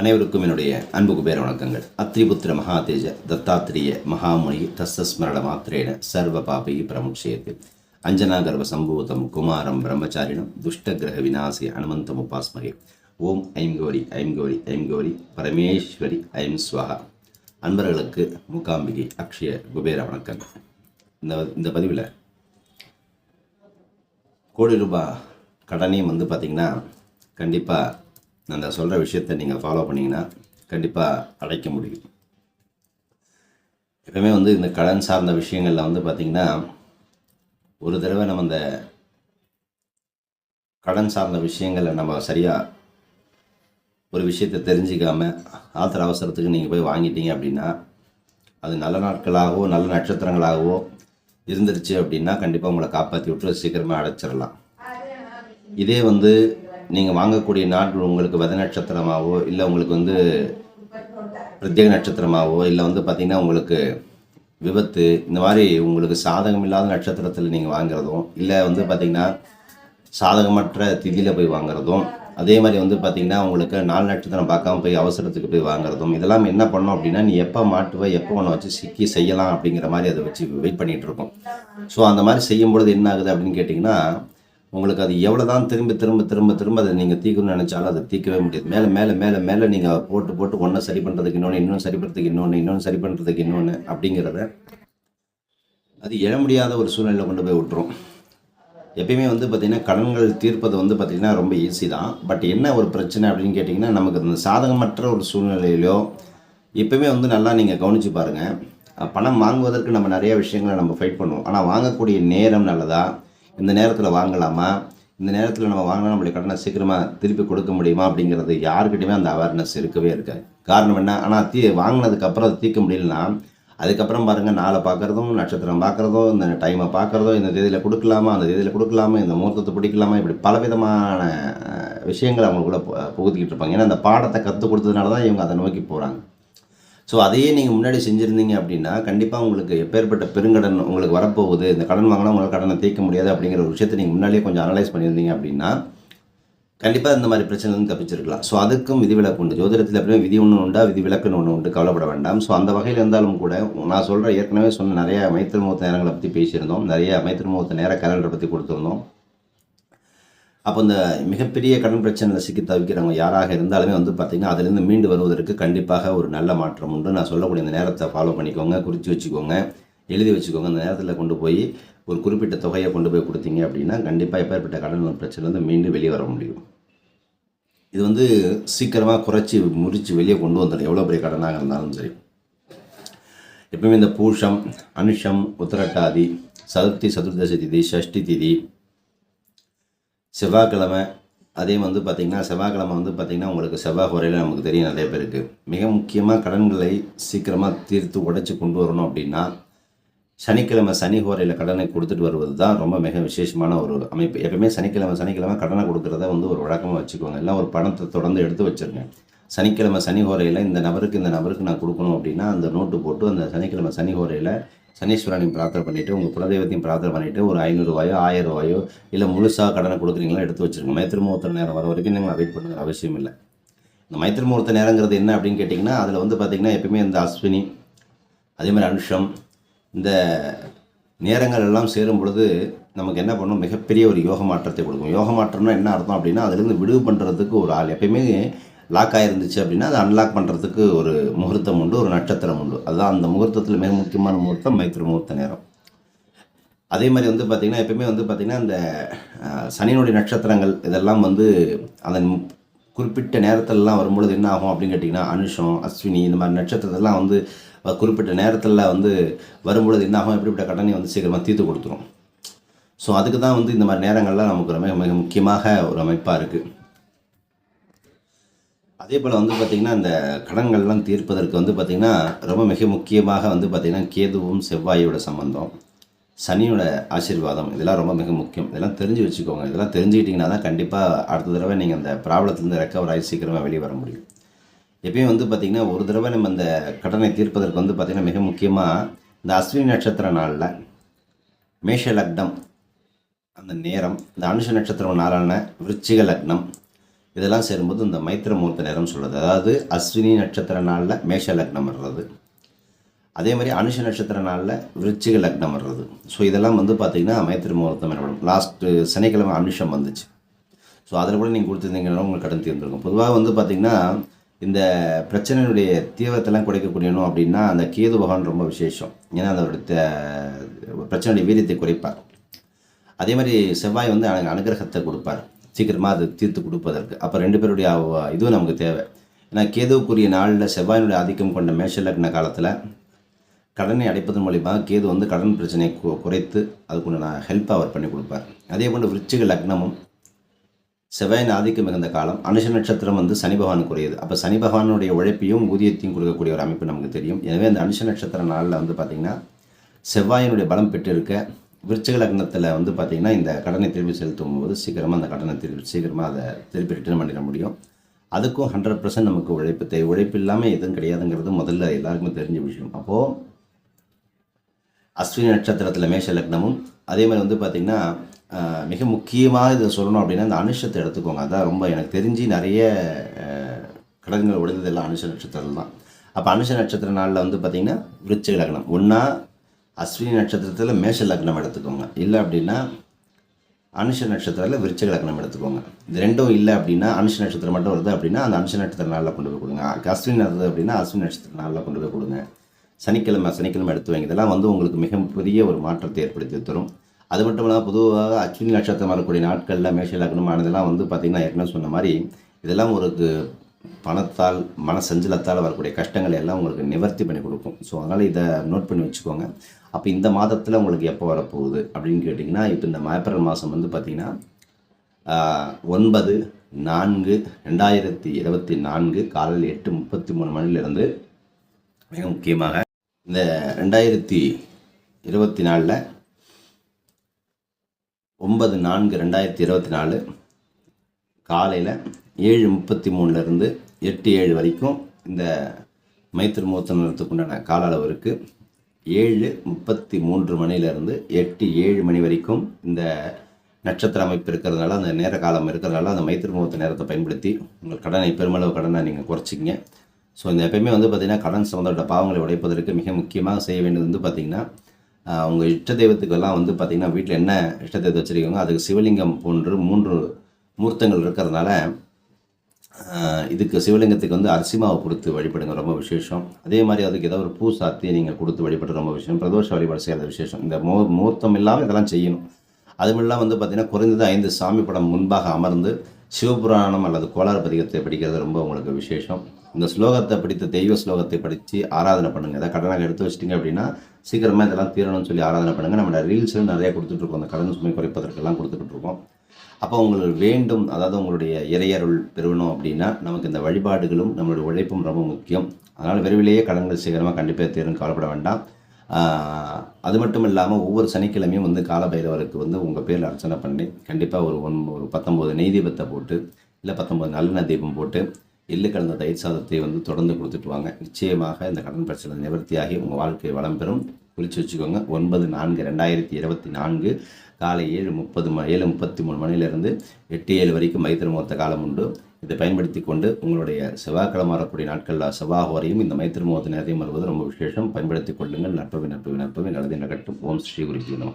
அனைவருக்கும் என்னுடைய அன்பு குபேர வணக்கங்கள். அத்ரிபுத்திர மகாதேஜ தத்தாத்திரிய மகாமுனி தஸ்ஸஸ்மரண மாத்திரேன சர்வ பாபி பிரமுட்சேத்து அஞ்சனா கர்வ சம்பூதம் குமாரம் பிரம்மச்சாரிணம் துஷ்டகிரக விநாசி அனுமந்தம் உபாஸ்மகே. ஓம் ஐம் கௌரி ஐம் கௌரி ஐம் கௌரி பரமேஸ்வரி ஐம் ஸ்வஹா. அன்பர்களுக்கு மூகாம்பிகை அக்ஷய குபேர வணக்கங்கள். இந்த இந்த பதிவில் கோடி ரூபாய் கடனையும் வந்து பார்த்திங்கன்னா கண்டிப்பாக அந்த சொல்கிற விஷயத்தை நீங்கள் ஃபாலோ பண்ணிங்கன்னா கண்டிப்பாக அடைக்க முடியும். எப்பவுமே வந்து இந்த கடன் சார்ந்த விஷயங்களில் வந்து பார்த்திங்கன்னா ஒரு தடவை நம்ம இந்த கடன் சார்ந்த விஷயங்களை நம்ம சரியாக ஒரு விஷயத்தை தெரிஞ்சிக்காம ஆத்திர அவசரத்துக்கு நீங்கள் போய் வாங்கிட்டீங்க அப்படின்னா அது நல்ல நாட்களாகவோ நல்ல நட்சத்திரங்களாகவோ இருந்துருச்சு அப்படின்னா கண்டிப்பாக உங்களை காப்பாற்றி விட்டு சீக்கிரமாக அடைச்சிடலாம் இதே வந்து நீங்கள் வாங்கக்கூடிய நாட்கள் உங்களுக்கு வத நட்சத்திரமாகவோ இல்லை உங்களுக்கு வந்து பிரத்யேக நட்சத்திரமாகவோ இல்லை வந்து பார்த்திங்கன்னா உங்களுக்கு விபத்து இந்த மாதிரி உங்களுக்கு சாதகம் இல்லாத நட்சத்திரத்தில் நீங்கள் வாங்குறதும் இல்லை வந்து பார்த்திங்கன்னா சாதகமற்ற திதியில் போய் வாங்குறதும் அதே மாதிரி வந்து பார்த்திங்கன்னா உங்களுக்கு நாலு நட்சத்திரம் பார்க்காம போய் அவசரத்துக்கு போய் வாங்குறதும் இதெல்லாம் என்ன பண்ணோம் அப்படின்னா நீ எப்போ மாட்டுவ எப்போ ஒன்று வச்சு சிக்கி செய்யலாம் அப்படிங்கிற மாதிரி அதை வச்சு வெயிட் பண்ணிகிட்ருக்கோம் ஸோ அந்த மாதிரி செய்யும்பொழுது என்ன ஆகுது அப்படின்னு கேட்டிங்கன்னா உங்களுக்கு அது எவ்வளோ தான் திரும்ப திரும்ப திரும்ப திரும்ப அதை நீங்கள் தீக்கணும்னு நினச்சாலும் அதை தீக்கவே முடியாது. மேலே மேலே மேலே மேலே நீங்கள் போட்டு போட்டு ஒன்றை சரி பண்ணுறதுக்கு இன்னொன்று இன்னொன்று சரி பண்ணுறதுக்கு இன்னொன்று இன்னொன்று சரி பண்ணுறதுக்கு இன்னொன்று அப்படிங்கிறத அது எழ முடியாத ஒரு சூழ்நிலையில் கொண்டு போய் விட்டுரும். எப்பயுமே வந்து பார்த்திங்கன்னா கடன்கள் தீர்ப்பது வந்து பார்த்திங்கன்னா ரொம்ப ஈஸி தான். பட் என்ன ஒரு பிரச்சனை அப்படின்னு கேட்டிங்கன்னா நமக்கு அந்த சாதகமற்ற ஒரு சூழ்நிலையிலோ எப்பயுமே வந்து நல்லா நீங்கள் கவனித்து பாருங்கள் பணம் வாங்குவதற்கு நம்ம நிறைய விஷயங்களை நம்ம ஃபைட் பண்ணுவோம். ஆனால் வாங்கக்கூடிய நேரம் நல்லதா? இந்த நேரத்தில் வாங்கலாமா? இந்த நேரத்தில் நம்ம வாங்கினா நம்மளுடைய கடனை சீக்கிரமாக திருப்பி கொடுக்க முடியுமா அப்படிங்கிறது யாருக்கிட்டையுமே அந்த அவேர்னஸ் இருக்கவே இருக்காது. காரணம் என்ன? ஆனால் தீ வாங்கினதுக்கப்புறம் அதை தீர்க்க முடியலனா அதுக்கப்புறம் பாருங்கள் நாளை பார்க்குறதும் நட்சத்திரம் பார்க்குறதும் இந்த டைமை பார்க்குறதோ இந்த தேதியில் கொடுக்கலாமா அந்த தேதியில் கொடுக்கலாமா இந்த முகூர்த்தத்தை பிடிக்கலாமா இப்படி பலவிதமான அஹ், விஷயங்களை கூட பு- புகுத்திக்கிட்டு இருப்பாங்க. ஏன்னா அந்த பாடத்தை கற்றுக் கொடுத்ததுனால தான் இவங்க அதை நோக்கி போகிறாங்க ஸோ அதையே நீங்கள் முன்னாடி செஞ்சுருந்தீங்க அப்படின்னா கண்டிப்பாக உங்களுக்கு எப்பேற்பட்ட பெருங்கடன் உங்களுக்கு வரப்போகுது இந்த கடன் வாங்கினா உங்களால் கடனை தீர்க்க முடியாது அப்படிங்கிற ஒரு விஷயத்தை நீங்கள் முன்னாடியே கொஞ்சம் அனலைஸ் பண்ணியிருந்தீங்க அப்படின்னா கண்டிப்பாக இந்த மாதிரி பிரச்சனைலேருந்து தப்பிச்சிருக்கலாம். ஸோ அதுக்கும் விதிவிலக்கு உண்டு. ஜோதிடத்தில் எப்படியும் விதி ஒன்று உண்டா விதி விலக்குன்னு ஒன்று உண்டு. கவலைப்பட வேண்டாம். ஸோ அந்த வகையில் இருந்தாலும் கூட நான் சொல்கிற ஏற்கனவே சொன்ன நிறைய மைத்திர முகூர்த்த நேரங்களை பற்றி பேசியிருந்தோம். நிறைய மைத்திர முகூர்த்த நேர கேலண்டரை பற்றி கொடுத்துருந்தோம். அப்போ இந்த மிகப்பெரிய கடன் பிரச்சனையில் சிக்கி தவிக்கிறவங்க யாராக இருந்தாலுமே வந்து பார்த்திங்கன்னா அதுலேருந்து மீண்டு வருவதற்கு கண்டிப்பாக ஒரு நல்ல மாற்றம் உண்டு. நான் சொல்லக்கூடிய இந்த நேரத்தை ஃபாலோ பண்ணிக்கோங்க குறித்து வச்சுக்கோங்க எழுதி வச்சுக்கோங்க. அந்த நேரத்தில் கொண்டு போய் ஒரு குறிப்பிட்ட தொகையை கொண்டு போய் கொடுத்தீங்க அப்படின்னா கண்டிப்பாக எப்பேற்பட்ட கடன் பிரச்சனைலேருந்து மீண்டு வெளியே வர முடியும். இது வந்து சீக்கிரமாக குறைச்சி முறித்து வெளியே கொண்டு வந்துடும் எவ்வளோ பெரிய கடனாக இருந்தாலும் சரி. எப்பவுமே இந்த பூஷம் அனுஷம் உத்திரட்டாதி சதுர்த்தி சதுர்தசி திதி ஷஷ்டி திதி செவ்வாய்க்கிழமை அதே வந்து பார்த்திங்கன்னா செவ்வாய்க்கிழமை வந்து பார்த்திங்கன்னா உங்களுக்கு செவ்வாய் குறையில் நமக்கு தெரியும் நிறைய பேருக்கு மிக முக்கியமாக கடன்களை சீக்கிரமாக தீர்த்து உடைச்சி கொண்டு வரணும் அப்படின்னா சனிக்கிழமை சனி ஹோரையில் கடனை கொடுத்துட்டு வருவது தான் ரொம்ப மிக விசேஷமான ஒரு அமைப்பு. எப்பவுமே சனிக்கிழமை சனிக்கிழமை கடனை கொடுக்குறத வந்து ஒரு வழக்கமாக வச்சுக்கோங்க. இல்லை ஒரு பணத்தை தொடர்ந்து எடுத்து வச்சிருங்க. சனிக்கிழமை சனி ஹோரையில் இந்த நபருக்கு இந்த நபருக்கு நான் கொடுக்கணும் அப்படின்னா அந்த நோட்டு போட்டு அந்த சனிக்கிழமை சனி ஹோரையில் சனீஸ்வரனையும் பிரார்த்தனை பண்ணிவிட்டு உங்கள் குலதெய்வத்தையும் பிரார்த்தனை பண்ணிவிட்டு ஒரு ஐநூறுரூவாயோ ஆயிரம் ரூபாயோ இல்லை முழுசாக கடனை கொடுக்குறீங்களா எடுத்து வச்சுருங்க. மைத்திரி முகூர்த்த நேரம் வர வரைக்கும் நீங்கள் வெயிட் பண்ணுற அவசியம் இல்லை. இந்த மைத்திரி முகூர்த்த நேரங்கிறது என்ன அப்படின்னு கேட்டிங்கன்னா அதில் வந்து பார்த்திங்கன்னா எப்பயுமே இந்த அஸ்வினி அதேமாதிரி அனுஷம் இந்த நேரங்கள் எல்லாம் சேரும் பொழுது நமக்கு என்ன பண்ணும்? மிகப்பெரிய ஒரு யோக மாற்றத்தை கொடுக்கும். யோக மாற்றம்னா என்ன அர்த்தம் அப்படின்னா அதுலேருந்து விடுவு பண்ணுறதுக்கு ஒரு ஆள். எப்பயுமே லாக் ஆகிருந்துச்சு அப்படின்னா அதை அன்லாக் பண்ணுறதுக்கு ஒரு முகூர்த்தம் உண்டு ஒரு நட்சத்திரம் உண்டு. அதுதான் அந்த முகூர்த்தத்தில் மிக முக்கியமான முகூர்த்தம் மைத்திரி முகூர்த்த நேரம். அதே மாதிரி வந்து பார்த்திங்கன்னா எப்பயுமே வந்து பார்த்திங்கன்னா அந்த சனியினுடைய நட்சத்திரங்கள் இதெல்லாம் வந்து அதன் குறிப்பிட்ட நேரத்திலலாம் வரும்பொழுது என்ன ஆகும் அப்படின்னு கேட்டிங்கன்னா அனுஷம் அஸ்வினி இந்த மாதிரி நட்சத்திரத்தெல்லாம் வந்து குறிப்பிட்ட நேரத்தில் வந்து வரும்பொழுது என்ன ஆகும் எப்படிப்பட்ட கடனை வந்து சீக்கிரமாக தீர்த்து கொடுத்துரும். ஸோ அதுக்கு தான் வந்து இந்த மாதிரி நேரங்கள்லாம் நமக்கு மிக மிக முக்கியமாக ஒரு அமைப்பாக இருக்குது அதே போல் வந்து பார்த்திங்கன்னா இந்த கடன்கள்லாம் தீர்ப்பதற்கு வந்து பார்த்திங்கன்னா ரொம்ப மிக முக்கியமாக வந்து பார்த்திங்கன்னா கேதுவும் செவ்வாயோட சம்பந்தம் சனியோட ஆசீர்வாதம் இதெல்லாம் ரொம்ப மிக முக்கியம். இதெல்லாம் தெரிஞ்சு வச்சுக்கோங்க. இதெல்லாம் தெரிஞ்சுக்கிட்டிங்கன்னா தான் கண்டிப்பாக அடுத்த தடவை நீங்கள் அந்த ப்ராப்ளத்துலேருந்து ரெக்கவர் ஆகி சீக்கிரமாக வெளியே வர முடியும். எப்பயும் வந்து பார்த்திங்கன்னா ஒரு தடவை நம்ம இந்த கடனை தீர்ப்பதற்கு வந்து பார்த்திங்கன்னா மிக முக்கியமாக இந்த அஸ்வினி நட்சத்திர நாளில் மேஷ லக்னம் அந்த நேரம் இந்த அனுஷ நட்சத்திரம் நாளான விருச்சிக லக்னம் இதெல்லாம் சேரும்போது இந்த மைத்திர முகூர்த்த நேரம் சொல்கிறது அதாவது அஸ்வினி நட்சத்திர நாளில் மேஷ லக்னம் வர்றது. அதே மாதிரி அனுஷ நட்சத்திர நாளில் விருச்சிக லக்னம் வர்றது. ஸோ இதெல்லாம் வந்து பார்த்திங்கன்னா மைத்திரி முகூர்த்தம் எனப்படும் லாஸ்ட்டு சனிக்கிழமை அனுஷம் வந்துச்சு. ஸோ அதில் கூட நீங்கள் கொடுத்துருந்தீங்கன்னா உங்களுக்கு கடன் தீர்ந்துருக்கும். பொதுவாக வந்து பார்த்திங்கன்னா இந்த பிரச்சனையுடைய தீவிரத்தெல்லாம் குறைக்கக்கூடியணும் அப்படின்னா அந்த கேது பகவான் ரொம்ப விசேஷம். ஏன்னா அதோட பிரச்சனையுடைய வீரியத்தை குறைப்பார். அதே மாதிரி செவ்வாய் வந்து அனுகிரகத்தை கொடுப்பார். சீக்கிரமாக அது தீர்த்து கொடுப்பதற்கு. அப்போ ரெண்டு பேருடைய இதுவும் நமக்கு தேவை. ஏன்னா கேதுவுக்குரிய நாளில் செவ்வாயினுடைய ஆதிக்கம் கொண்ட மேஷ லக்ன காலத்தில் கடனை அடைப்பதன் மூலிமா கேது வந்து கடன் பிரச்சனையை கு- குறைத்து நான் ஹெல்ப் அவர் பண்ணி கொடுப்பார். அதே போன்று விருச்சிக லக்னமும் செவ்வாயின் ஆதிக்கம் மிகுந்த காலம் அனுஷ நட்சத்திரம் வந்து சனி பகவானுக்குரியது. அப்போ சனி பகவானுடைய உழைப்பையும் ஊதியத்தையும் கொடுக்கக்கூடிய ஒரு அமைப்பு நமக்கு தெரியும். எனவே அந்த அனுஷ நட்சத்திர நாளில் வந்து பார்த்திங்கன்னா செவ்வாயினுடைய பலம் பெற்றிருக்க விருச்சிக லக்னத்தில் வந்து பார்த்திங்கன்னா இந்த கடனை திருப்பி செலுத்தும் போது சீக்கிரமாக அந்த கடனை திருப்பி சீக்கிரமாக அதை திருப்பி ரிட்டர்ன் பண்ணிட முடியும். அதுக்கும் ஹண்ட்ரட் பர்சன்ட் நமக்கு உழைப்பு தேவை. உழைப்பு இல்லாமல் எதுவும் கிடையாதுங்கிறது முதல்ல எல்லாருக்குமே தெரிஞ்ச விஷயம். அப்போது அஸ்வினி நட்சத்திரத்தில் மேஷ லக்னமும் அதே மாதிரி வந்து பார்த்திங்கன்னா மிக முக்கியமாக இதை சொல்லணும் அப்படின்னா இந்த அனுஷத்தை எடுத்துக்கோங்க. அதான் ரொம்ப எனக்கு தெரிஞ்சு நிறைய கடன்கள் உடைந்ததெல்லாம் அனுஷ நட்சத்திரம் தான். அப்போ அனுஷ நட்சத்திர நாளில் வந்து பார்த்திங்கன்னா விருச்சிக லக்னம். ஒன்றா அஸ்வினி நட்சத்திரத்தில் மேஷ லக்னம் எடுத்துக்கோங்க. இல்லை அப்படின்னா அனுஷ நட்சத்திரத்தில் விருச்சக லக்னம் எடுத்துக்கோங்க. இது ரெண்டும் இல்லை அப்படின்னா அனுஷ நட்சத்திரம் மட்டும் வருது அப்படின்னா அந்த அனுஷ நட்சத்திர நாளில் கொண்டு போய் கொடுங்க. அஸ்வினி வருது அப்படின்னா அஸ்வினி நட்சத்திர நாளில் கொண்டு போய் கொடுங்க. சனிக்கிழமை சனிக்கிழமை எடுத்து வைங்க. இதெல்லாம் வந்து உங்களுக்கு மிக பெரிய ஒரு மாற்றத்தை ஏற்படுத்தி தரும். அது மட்டும் இல்லாமல் பொதுவாக அஸ்வினி நட்சத்திரம் வரக்கூடிய நாட்களில் மேஷ லக்னமானதெல்லாம் வந்து பார்த்திங்கன்னா ஏற்கனவே சொன்ன மாதிரி இதெல்லாம் ஒரு பணத்தால் மன சஞ்சலத்தால் வரக்கூடிய கஷ்டங்களை எல்லாம் உங்களுக்கு நிவர்த்தி பண்ணி கொடுக்கும். ஸோ அதனால் இதை நோட் பண்ணி வச்சுக்கோங்க. அப்போ இந்த மாதத்தில் உங்களுக்கு எப்போ வரப்போகுது அப்படின்னு கேட்டிங்கன்னா இப்போ இந்த ஏப்ரல் மாதம் வந்து பார்த்திங்கன்னா ஒன்பது நான்கு ரெண்டாயிரத்தி இருபத்தி நான்கு காலையில் எட்டு முப்பத்தி மூணு மணிலிருந்து மிக முக்கியமாக இந்த ரெண்டாயிரத்தி இருபத்தி நாலில் ஒன்பது நான்கு ரெண்டாயிரத்தி இருபத்தி நாலு காலையில் ஏழு முப்பத்தி மூணுலேருந்து எட்டு ஏழு வரைக்கும் இந்த மைத்திர முகூர்த்த நேரத்துக்குண்டான கால அளவு இருக்குது ஏழு முப்பத்தி மூன்று மணிலேருந்து எட்டு ஏழு மணி வரைக்கும் இந்த நட்சத்திர அமைப்பு இருக்கிறதுனால அந்த நேர காலம் இருக்கிறதுனால அந்த மைத்திர முகூர்த்த நேரத்தை பயன்படுத்தி உங்கள் கடனை பெருமளவு கடனை நீங்கள் குறைச்சிங்க ஸோ இந்த எப்பயுமே வந்து பார்த்திங்கன்னா கடன் சம்மந்தப்பட்ட பாவங்களை உடைப்பதற்கு மிக முக்கியமாக செய்ய வேண்டியது வந்து பார்த்திங்கன்னா உங்கள் இஷ்ட தெய்வத்துக்கெல்லாம் வந்து பார்த்திங்கன்னா வீட்டில் என்ன இஷ்ட தெய்வத்தை வச்சுருக்கீங்களோ அதுக்கு சிவலிங்கம் போன்று மூன்று மூர்த்தங்கள் இருக்கிறதுனால இதுக்கு சிவலிங்கத்துக்கு வந்து அரிசி மாவு கொடுத்து வழிபடுங்க ரொம்ப விசேஷம். அதே மாதிரி அதுக்கு ஏதாவது ஒரு பூ சாத்தி நீங்கள் கொடுத்து வழிபடுறது ரொம்ப விஷயம் பிரதோஷ வழிபாடு செய்கிறது விசேஷம். இந்த மோ மூர்த்தம் இல்லாமல் இதெல்லாம் செய்யணும். அதுமில்லாம் வந்து பார்த்திங்கன்னா குறைந்தது ஐந்து சாமி படம் முன்பாக அமர்ந்து சிவபுராணம் அல்லது கோளாறு பதிகத்தை படிக்கிறது ரொம்ப உங்களுக்கு விசேஷம். இந்த ஸ்லோகத்தை படித்த தெய்வ ஸ்லோகத்தை படித்து ஆராதனை பண்ணுங்கள் ஏதாவது கடனாக எடுத்து வச்சிட்டிங்க அப்படின்னா சீக்கிரமாக இதெல்லாம் தீரணும்னு சொல்லி ஆராதனை பண்ணுங்கள் நம்மளோட ரீல்ஸில் நிறையா கொடுத்துட்ருக்கோம் அந்த கடன் சுமை குறைப்பதற்கெல்லாம் கொடுத்துட்ருக்கோம் அப்போ உங்களுக்கு வேண்டும் அதாவது உங்களுடைய இறையருள் பெறணும் அப்படின்னா நமக்கு இந்த வழிபாடுகளும் நம்மளுடைய உழைப்பும் ரொம்ப முக்கியம். அதனால் விரைவிலேயே கடன்கள் சீக்கிரமாக கண்டிப்பாக தீரும் கவலைப்பட வேண்டாம். அது மட்டும் இல்லாமல் ஒவ்வொரு சனிக்கிழமையும் வந்து காலபைரவருக்கு வந்து உங்கள் பேரில் அர்ச்சனை பண்ணி கண்டிப்பாக ஒரு ஒன் ஒரு பத்தொம்போது நெய் தீபத்தை போட்டு இல்லை பத்தொம்போது நல்லெண்ணெய் தீபம் போட்டு எள்ளு கலந்த தயிர் சாதத்தை வந்து தொடர்ந்து கொடுத்துட்டு வாங்க. நிச்சயமாக இந்த கடன் பிரச்சனை நிவர்த்தியாகி உங்கள் வாழ்க்கை வளம் பெறும். குறித்து வச்சுக்கோங்க. ஒன்பது நான்கு ரெண்டாயிரத்தி இருபத்தி நான்கு. காலை ஏழு முப்பது ம ஏழு முப்பத்தி மூணு மணிலேருந்து எட்டு ஏழு வரைக்கும் மைத்திர முகூர்த்த காலம் உண்டு. இதை பயன்படுத்தி கொண்டு உங்களுடைய செவ்வாய்க்கிழமை வரக்கூடிய நாட்களில் செவ்வாகோரையும் இந்த மைத்திர முகூர்த்த நேரத்தையும் வருவது ரொம்ப விசேஷம். பயன்படுத்தி கொள்ளுங்கள். நட்பவி நட்பவி நட்பவி நல்லது நடக்கட்டும். ஓம் ஸ்ரீ குருஜி நம.